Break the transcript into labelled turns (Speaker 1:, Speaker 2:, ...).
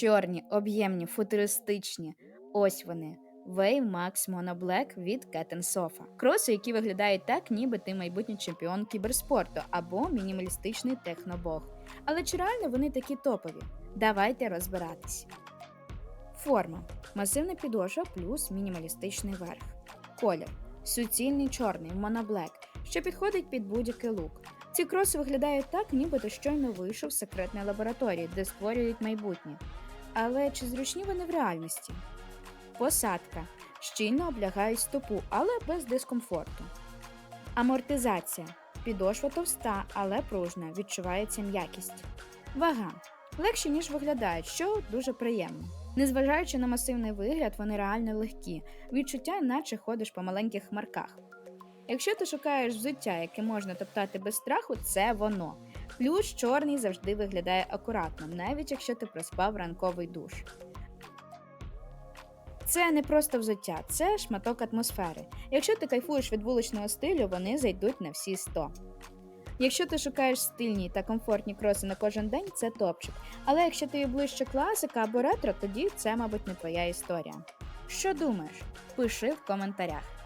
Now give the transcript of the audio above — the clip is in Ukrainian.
Speaker 1: Чорні, об'ємні, футуристичні. Ось вони. Wave Max Mono від Cat Sofa. Кроси, які виглядають так, ніби ти майбутній чемпіон кіберспорту або мінімалістичний технобог. Але чи реально вони такі топові? Давайте розбиратись. Форма. Масивна підошва плюс мінімалістичний верх. Колір. Суцільний чорний моноблек, що підходить під будь-який лук. Ці кроси виглядають так, ніби ти щойно вийшов з секретної лабораторії, де створюють майбутнє. Але чи зручні вони в реальності? Посадка. Щільно облягають стопу, але без дискомфорту. Амортизація. Підошва товста, але пружна, відчувається м'якість. Вага. Легші, ніж виглядають, що дуже приємно. Незважаючи на масивний вигляд, вони реально легкі, відчуття, наче ходиш по маленьких хмарках. Якщо ти шукаєш взуття, яке можна топтати без страху, це воно. Плюс чорний завжди виглядає акуратно, навіть якщо ти проспав ранковий душ. Це не просто взуття, це шматок атмосфери. Якщо ти кайфуєш від вуличного стилю, вони зайдуть на всі 100. Якщо ти шукаєш стильні та комфортні кроси на кожен день, це топчик. Але якщо тобі ближче класика або ретро, тоді це, мабуть, не твоя історія. Що думаєш? Пиши в коментарях.